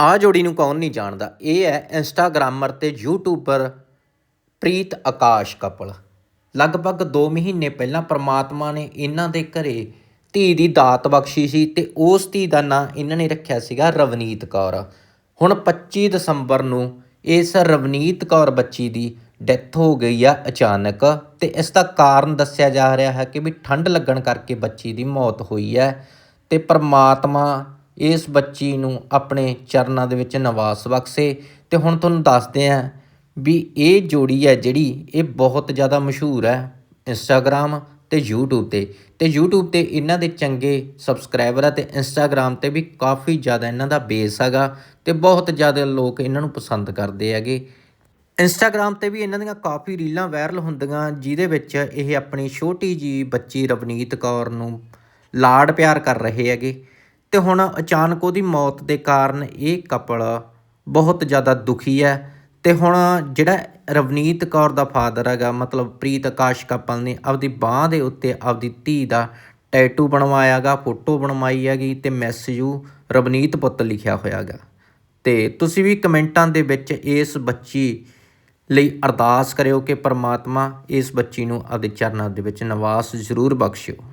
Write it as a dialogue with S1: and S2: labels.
S1: ਆ ਜੋੜੀ ਨੂੰ ਕੌਣ ਨਹੀਂ ਜਾਣਦਾ? ਇਹ ਹੈ ਇੰਸਟਾਗ੍ਰਾਮਰ ਤੇ ਯੂਟਿਊਬਰ ਪ੍ਰੀਤ ਆਕਾਸ਼ ਕਪਲ। ਲਗਭਗ 2 ਮਹੀਨੇ ਪਹਿਲਾਂ ਪ੍ਰਮਾਤਮਾ ਨੇ ਇਹਨਾਂ ਦੇ ਘਰੇ ਧੀ ਦੀ ਦਾਤ ਬਖਸ਼ੀ ਸੀ ਤੇ ਉਸ ਧੀ ਦਾ ਨਾਂ ਇਹਨਾਂ ਨੇ ਰੱਖਿਆ ਸੀਗਾ ਰਵਨੀਤ ਕੌਰ। ਹੁਣ 25 ਦਸੰਬਰ ਨੂੰ ਇਸ ਰਵਨੀਤ ਕੌਰ ਬੱਚੀ ਦੀ ਡੈਥ ਹੋ ਗਈ ਆ ਅਚਾਨਕ ਤੇ ਇਸ ਦਾ ਕਾਰਨ ਦੱਸਿਆ ਜਾ ਰਿਹਾ ਹੈ ਕਿ ਵੀ ਠੰਡ ਲੱਗਣ ਕਰਕੇ ਬੱਚੀ ਦੀ ਮੌਤ ਹੋਈ ਹੈ ਤੇ ਪਰਮਾਤਮਾ ਇਸ ਬੱਚੀ ਨੂੰ ਆਪਣੇ ਚਰਨਾਂ ਦੇ ਵਿੱਚ ਨਿਵਾਸ ਬਖਸ਼ੇ। ਤੇ ਹੁਣ ਤੁਹਾਨੂੰ ਦੱਸਦੇ ਹਾਂ ਵੀ ਇਹ ਜੋੜੀ ਹੈ ਜਿਹੜੀ ਇਹ ਬਹੁਤ ਜ਼ਿਆਦਾ ਮਸ਼ਹੂਰ ਹੈ ਇੰਸਟਾਗ੍ਰam ਤੇ YouTube ਤੇ। ਤੇ YouTube ਤੇ ਇਹਨਾਂ ਦੇ ਚੰਗੇ ਸਬਸਕ੍ਰਾਈਬਰ ਆ ਤੇ Instagram ਤੇ ਵੀ ਕਾਫੀ ਜ਼ਿਆਦਾ ਇਹਨਾਂ ਦਾ ਬੇਸ ਹੈਗਾ ਤੇ ਬਹੁਤ ਜ਼ਿਆਦਾ ਲੋਕ ਇਹਨਾਂ ਨੂੰ ਪਸੰਦ ਕਰਦੇ ਹੈਗੇ। ਇੰਸਟਾਗ੍ਰam ਤੇ ਵੀ ਇਹਨਾਂ ਦੀਆਂ ਕਾਫੀ ਰੀਲਾਂ ਵਾਇਰਲ ਹੁੰਦੀਆਂ, ਜਿਹਦੇ ਵਿੱਚ ਇਹ ਆਪਣੀ ਛੋਟੀ ਜੀ ਬੱਚੀ ਰਵਨੀਤ ਕੌਰ ਨੂੰ ਲਾਡ ਪਿਆਰ ਕਰ ਰਹੇ ਹੈਗੇ। ਤੇ ਹੁਣ ਅਚਾਨਕ ਉਹਦੀ ਮੌਤ ਦੇ ਕਾਰਨ ਇਹ ਕਪਲ ਬਹੁਤ ਜ਼ਿਆਦਾ ਦੁਖੀ ਹੈ ਤੇ ਹੁਣ ਜਿਹੜਾ ਰਵਨੀਤ ਕੌਰ ਦਾ ਫਾਦਰ ਹੈਗਾ, ਮਤਲਬ ਪ੍ਰੀਤ ਆਕਾਸ਼ ਕਪਲ ਨੇ ਆਪਦੀ ਬਾਹ ਦੇ ਉੱਤੇ ਆਪਦੀ ਧੀ ਦਾ ਟੈਟੂ ਬਣਵਾਇਆਗਾ ਫੋਟੋ ਬਣਵਾਈ ਹੈਗੀ ਤੇ ਮੈਸੇਜੂ ਰਵਨੀਤ ਪੁੱਤ ਲਿਖਿਆ ਹੋਇਆਗਾ ਤੇ ਤੁਸੀਂ ਵੀ ਕਮੈਂਟਾਂ ਦੇ ਵਿੱਚ ਇਸ ਬੱਚੀ ਲਈ ਅਰਦਾਸ ਕਰਿਓ ਕਿ ਪਰਮਾਤਮਾ ਇਸ ਬੱਚੀ ਨੂੰ ਆਪਦੇ ਚਰਨਾਂ ਦੇ ਵਿੱਚ ਨਿਵਾਸ ਜ਼ਰੂਰ ਬਖਸ਼ਿਓ।